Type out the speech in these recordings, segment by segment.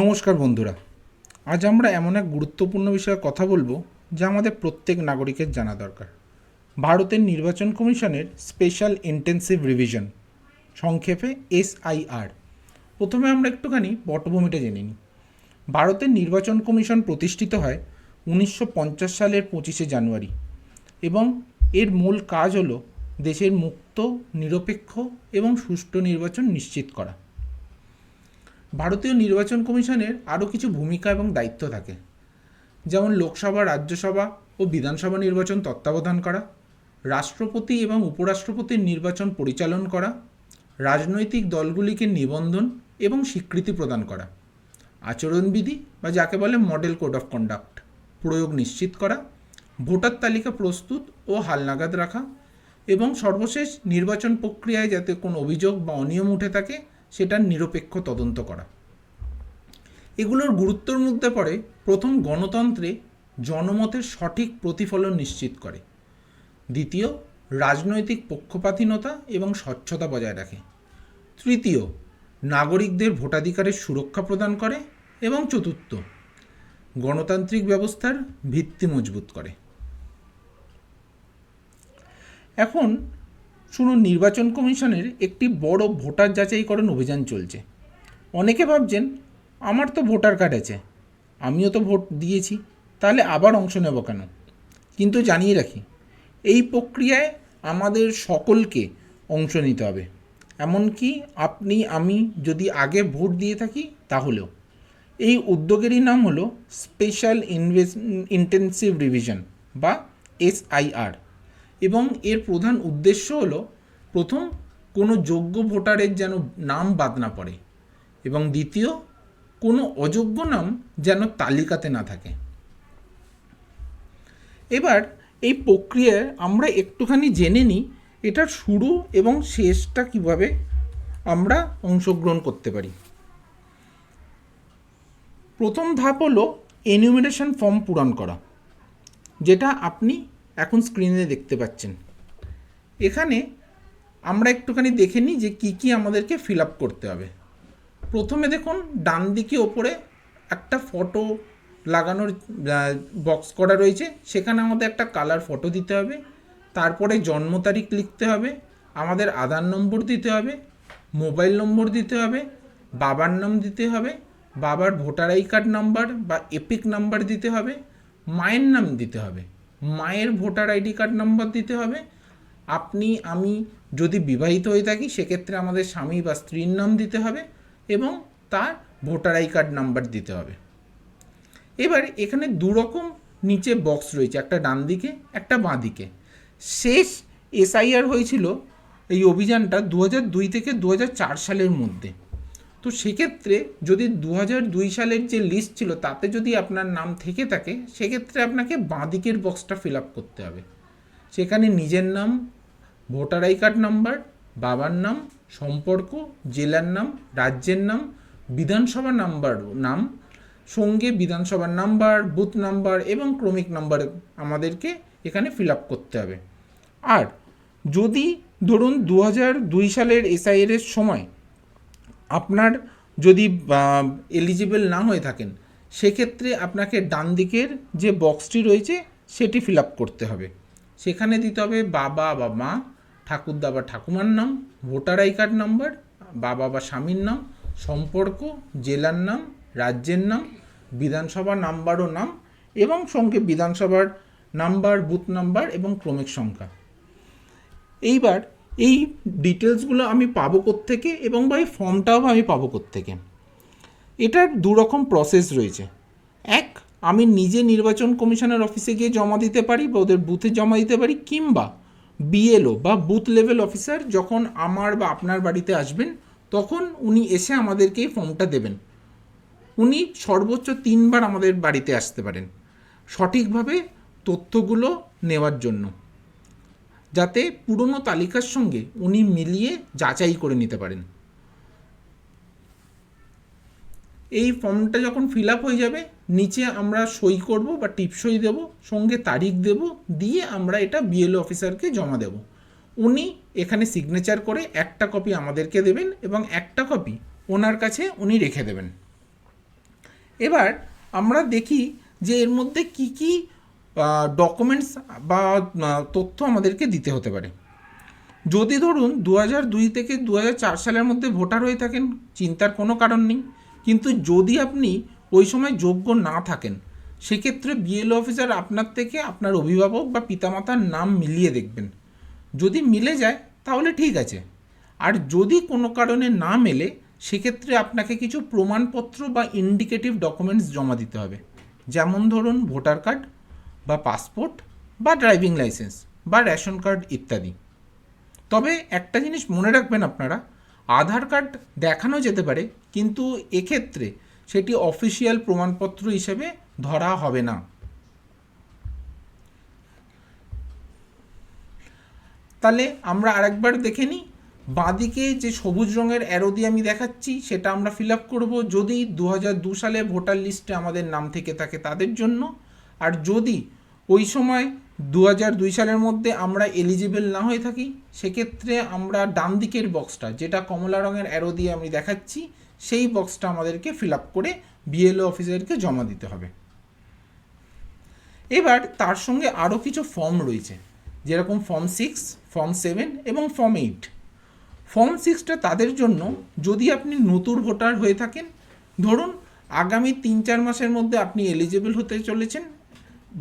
নমস্কার বন্ধুরা। আজ আমরা এমন এক গুরুত্বপূর্ণ বিষয়ে কথা বলব যা আমাদের প্রত্যেক নাগরিকের জানা দরকার। ভারতের নির্বাচন কমিশনের স্পেশাল ইন্টেন্সিভ রিভিশন, সংক্ষেপে এসআইআর। প্রথমে আমরা একটুখানি পটভূমিটা জেনে নিই। ভারতের নির্বাচন কমিশন প্রতিষ্ঠিত হয় উনিশশো পঞ্চাশ সালের পঁচিশে জানুয়ারি এবং এর মূল কাজ হলো দেশের মুক্ত, নিরপেক্ষ এবং সুষ্ঠু নির্বাচন নিশ্চিত করা। ভারতীয় নির্বাচন কমিশনের আরও কিছু ভূমিকা এবং দায়িত্ব থাকে। যেমন লোকসভা, রাজ্যসভা ও বিধানসভা নির্বাচন তত্ত্বাবধান করা, রাষ্ট্রপতি এবং উপরাষ্ট্রপতির নির্বাচন পরিচালন করা, রাজনৈতিক দলগুলিকে নিবন্ধন এবং স্বীকৃতি প্রদান করা, আচরণবিধি বা যাকে বলে মডেল কোড অফ কন্ডাক্ট প্রয়োগ নিশ্চিত করা, ভোটার তালিকা প্রস্তুত ও হালনাগাদ রাখা এবং সর্বশেষ নির্বাচন প্রক্রিয়ায় যাতে কোনো অভিযোগ বা অনিয়ম উঠে থাকে সেটার নিরপেক্ষ তদন্ত করা। এগুলোর গুরুত্বর মধ্যে পড়ে প্রথম গণতন্ত্রে জনমতের সঠিক প্রতিফলন নিশ্চিত করে। দ্বিতীয়, রাজনৈতিক পক্ষপাতহীনতা এবং স্বচ্ছতা বজায় রাখে। তৃতীয়, নাগরিকদের ভোটাধিকারের সুরক্ষা প্রদান করে এবং চতুর্থ, গণতান্ত্রিক ব্যবস্থার ভিত্তি মজবুত করে। এখন শুনুন, নির্বাচন কমিশনের একটি বড় ভোটার যাচাইকরণ অভিযান চলছে। অনেকে ভাবছেন, আমার তো ভোটার কার্ড আছে, আমিও তো ভোট দিয়েছি, তাহলে আবার অংশ নেব কেন? কিন্তু জানিয়ে রাখি, এই প্রক্রিয়ায় আমাদের সকলকে অংশ নিতে হবে। এমনকি আপনি, আমি যদি আগে ভোট দিয়ে থাকি, তাহলেও। এই উদ্যোগেরই নাম হলো স্পেশাল ইনভেস ইন্টেন্সিভ রিভিশন বা এসআইআর এবং এর প্রধান উদ্দেশ্য হল, প্রথম, কোনো যোগ্য ভোটারের যেন নাম বাদ না পড়ে এবং দ্বিতীয়, কোনো অযোগ্য নাম যেন তালিকাতে না থাকে। এবার এই প্রক্রিয়ায় আমরা একটুখানি জেনে নিই, এটার শুরু এবং শেষটা কীভাবে আমরা অংশগ্রহণ করতে পারি। প্রথম ধাপ হলো এনিউমিনেশন ফর্ম পূরণ করা, যেটা আপনি এখন স্ক্রিনে দেখতে পাচ্ছেন। এখানে আমরা একটুখানি দেখে নিই যে কী কী আমাদেরকে ফিল আপ করতে হবে। প্রথমে দেখুন, ডান দিকে ওপরে একটা ফটো লাগানোর বক্স করা রয়েছে। সেখানে আমাদের একটা কালার ফটো দিতে হবে। তারপরে জন্ম তারিখ লিখতে হবে। আমাদের আধার নম্বর দিতে হবে। মোবাইল নম্বর দিতে হবে। বাবার নাম দিতে হবে। বাবার ভোটার আই কার্ড নাম্বার বা এপিক নাম্বার দিতে হবে। মায়ের নাম দিতে হবে। মায়ের ভোটার আইডি কার্ড নাম্বার দিতে হবে। আপনি, আমি যদি বিবাহিত হয়ে থাকি, সেক্ষেত্রে আমাদের স্বামী বা স্ত্রীর নাম দিতে হবে এবং তার ভোটার আই কার্ড নাম্বার দিতে হবে। এবার এখানে দুরকম নিচে বক্স রয়েছে, একটা ডান দিকে, একটা বাঁ দিকে। শেষ এসআইআর হয়েছিল এই অভিযানটা দু দুই থেকে দু সালের মধ্যে। তো সেক্ষেত্রে যদি দু দুই সালের যে লিস্ট ছিল, তাতে যদি আপনার নাম থেকে থাকে, সেক্ষেত্রে আপনাকে বাঁ দিকের বক্সটা ফিল আপ করতে হবে। সেখানে নিজের নাম, ভোটার আই কার্ড নাম্বার, বাবার নাম, সম্পর্ক, জেলার নাম, রাজ্যের নাম, বিধানসভা নাম্বার, নাম, সঙ্গে বিধানসভার নাম্বার, বুথ নাম্বার এবং ক্রমিক নাম্বার আমাদেরকে এখানে ফিল আপ করতে হবে। আর যদি ধরুন দু দুই সালের এসআইএর এর সময় আপনার যদি এলিজিবল না হয়ে থাকেন, সেক্ষেত্রে আপনাকে ডান দিকের যে বক্সটি রয়েছে, সেটি ফিল আপ করতে হবে। সেখানে দিতে হবে বাবা বা মা, ঠাকুরদা বা ঠাকুমার নাম, ভোটার আই কার্ড নাম্বার, বাবা বা স্বামীর নাম, সম্পর্ক, জেলার নাম, রাজ্যের নাম, বিধানসভা নাম্বার ও নাম এবং সঙ্গে বিধানসভার নাম্বার, বুথ নাম্বার এবং ক্রমিক সংখ্যা। এইবার এই ডিটেলসগুলো আমি পাবো থেকে এবং বা এই ফর্মটাও আমি পাবো থেকে এটার দু রকম প্রসেস রয়েছে। এক, আমি নিজে নির্বাচন কমিশনের অফিসে গিয়ে জমা দিতে পারি বা ওদের বুথে জমা দিতে পারি কিংবা বিএলও বা বুথ লেভেল অফিসার যখন আমার বা আপনার বাড়িতে আসবেন, তখন উনি এসে আমাদেরকে এই ফর্মটা দেবেন। উনি সর্বোচ্চ তিনবার আমাদের বাড়িতে আসতে পারেন। সঠিকভাবে তথ্যগুলো নেওয়ার জন্য। যাতে পুরনো তালিকার সঙ্গে উনি মিলিয়ে যাচাই করে নিতে পারেন। এই ফর্মটা যখন ফিল আপ হয়ে যাবে, নিচে আমরা সই করব বা টিপসই দেব, সঙ্গে তারিখ দেব, দিয়ে আমরা এটা বিএলও অফিসারকে জমা দেব। উনি এখানে সিগনেচার করে একটা কপি আমাদেরকে দেবেন এবং একটা কপি ওনার কাছে উনি রেখে দেবেন। এবার আমরা দেখি যে এর মধ্যে কি কি ডকুমেন্টস বা তথ্য আমাদেরকে দিতে হতে পারে। যদি ধরুন দু দুই থেকে দু চার সালের মধ্যে ভোটার হয়ে থাকেন, চিন্তার কোনো কারণ নেই। কিন্তু যদি আপনি ওই সময় যোগ্য না থাকেন, সেক্ষেত্রে বিএলও অফিসার আপনার থেকে আপনার অভিভাবক বা পিতামাতার নাম মিলিয়ে দেখবেন। যদি মিলে যায়, তাহলে ঠিক আছে। আর যদি কোনো কারণে না মেলে, সেক্ষেত্রে আপনাকে কিছু প্রমাণপত্র বা ইন্ডিকেটিভ ডকুমেন্টস জমা দিতে হবে। যেমন ধরুন ভোটার কার্ড বা পাসপোর্ট বা ড্রাইভিং লাইসেন্স বা রেশন কার্ড ইত্যাদি। তবে একটা জিনিস মনে রাখবেন আপনারা, আধার কার্ড দেখানো যেতে পারে, কিন্তু এক্ষেত্রে সেটি অফিসিয়াল প্রমাণপত্র হিসেবে ধরা হবে না। তাহলে আমরা আরেকবার দেখে নিই, বাঁদিকে যে সবুজ রঙের অ্যারো দিয়ে আমি দেখাচ্ছি, সেটা আমরা ফিল আপ করব যদি দু সালে ভোটার লিস্টে আমাদের নাম থেকে থাকে তাদের জন্য। আর যদি ওই সময় দু দুই সালের মধ্যে আমরা এলিজিবল না হয়ে থাকি, সেক্ষেত্রে আমরা ডান দিকের বক্সটা যেটা কমলা রঙের অ্যারো দিয়ে আমি দেখাচ্ছি, সেই বক্সটা আমাদেরকে ফিল আপ করে বিএলও অফিসারকে জমা দিতে হবে। এবার তার সঙ্গে আরও কিছু ফর্ম রয়েছে, যেরকম ফর্ম সিক্স ফর্ম সেভেন এবং ফর্ম এইট ফর্ম সিক্সটা তাদের জন্য যদি আপনি নতুন ভোটার হয়ে থাকেন, ধরুন আগামী তিন চার মাসের মধ্যে আপনি এলিজিবল হতে চলেছেন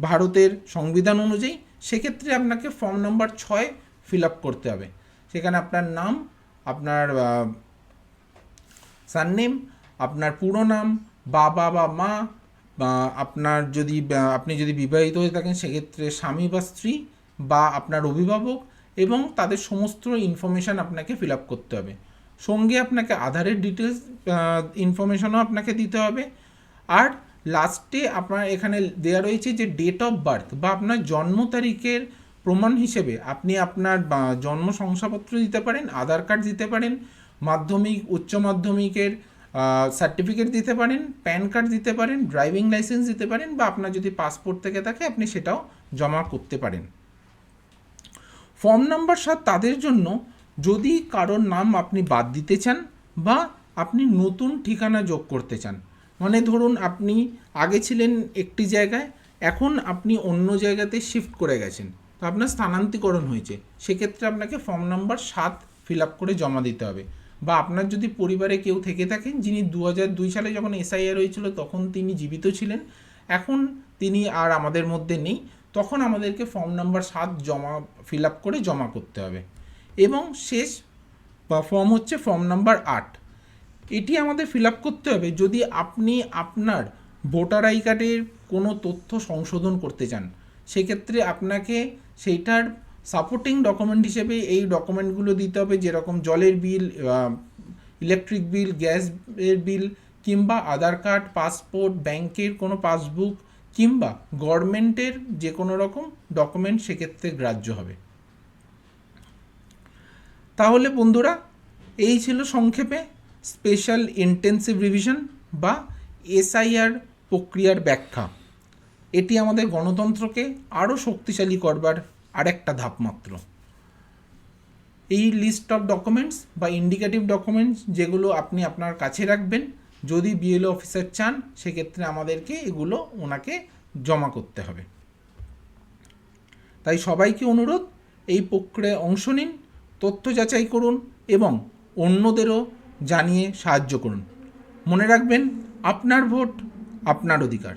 ভারতের সংবিধান অনুযায়ী সেক্ষেত্রে আপনাকে ফর্ম নম্বর ছয় ফিল আপ করতে হবে। সেখানে আপনার নাম, আপনার সারনেম আপনার পুরো নাম, বাবা বা মা আপনার যদি আপনি যদি বিবাহিত হয়ে থাকেন সেক্ষেত্রে স্বামী বা স্ত্রী বা আপনার অভিভাবক এবং তাদের সমস্ত ইনফরমেশান আপনাকে ফিল আপ করতে হবে। সঙ্গে আপনাকে আধারের ডিটেলস ইনফরমেশনও আপনাকে দিতে হবে। আর লাস্টে আপনার এখানে দেওয়া রয়েছে যে ডেট অফ বার্থ বা আপনার জন্ম তারিখের প্রমাণ হিসেবে আপনি আপনার জন্ম শংসাপত্র দিতে পারেন, আধার কার্ড দিতে পারেন, মাধ্যমিক, উচ্চ মাধ্যমিকের সার্টিফিকেট দিতে পারেন প্যান কার্ড দিতে পারেন ড্রাইভিং লাইসেন্স দিতে পারেন, বা আপনার যদি পাসপোর্ট থেকে থাকে, আপনি সেটাও জমা করতে পারেন। ফর্ম নাম্বার সাত, তাদের জন্য যদি কারোর নাম আপনি বাদ দিতে চান, বা আপনি নতুন ঠিকানা যোগ করতে চান মানে ধরুন আপনি আগে ছিলেন একটি জায়গায়, এখন আপনি অন্য জায়গাতে শিফট করে গেছেন। তো আপনার স্থানান্তরিকরণ হয়েছে। সেক্ষেত্রে আপনাকে ফর্ম নাম্বার সাত ফিল আপ করে জমা দিতে হবে। বা আপনার যদি পরিবারে কেউ থেকে থাকেন, যিনি দু দুই সালে যখন এসআইআর হয়েছিল, তখন তিনি জীবিত ছিলেন। এখন তিনি আর আমাদের মধ্যে নেই। তখন আমাদেরকে ফর্ম নাম্বার সাত জমা ফিল আপ করে জমা করতে হবে। এবং শেষ বা ফর্ম হচ্ছে ফর্ম নাম্বার আট। এটি আমাদের ফিল আপ করতে হবে যদি আপনি আপনার ভোটার আই কার্ডের কোনো তথ্য সংশোধন করতে চান, সেক্ষেত্রে আপনাকে সেইটার সাপোর্টিং ডকুমেন্ট হিসেবে এই ডকুমেন্টগুলো দিতে হবে, যেরকম জলের বিল ইলেকট্রিক বিল গ্যাস এর বিল কিংবা আধার কার্ড পাসপোর্ট ব্যাংকের কোনো পাসবুক কিংবা গভর্নমেন্টের যে কোনো রকম ডকুমেন্ট সেক্ষেত্রে গ্রাহ্য হবে। তাহলে বন্ধুরা, এই ছিল সংক্ষেপে। স্পেশাল ইন্টেন্সিভ রিভিশন বা এসআইআর প্রক্রিয়ার ব্যাখ্যা। এটি আমাদের গণতন্ত্রকে আরও শক্তিশালী করবার আরেকটা ধাপ মাত্র এই লিস্ট অফ ডকুমেন্টস বা ইন্ডিকেটিভ ডকুমেন্টস যেগুলো আপনি আপনার কাছে রাখবেন, যদি বিএলও অফিসার চান, সেক্ষেত্রে আমাদেরকে এগুলো ওনাকে জমা করতে হবে। তাই সবাইকে অনুরোধ, এই প্রক্রিয়ায় অংশ নিন, তথ্য যাচাই করুন এবং অন্যদেরও জানিয়ে সাহায্য করুন। মনে রাখবেন আপনার ভোট আপনার অধিকার।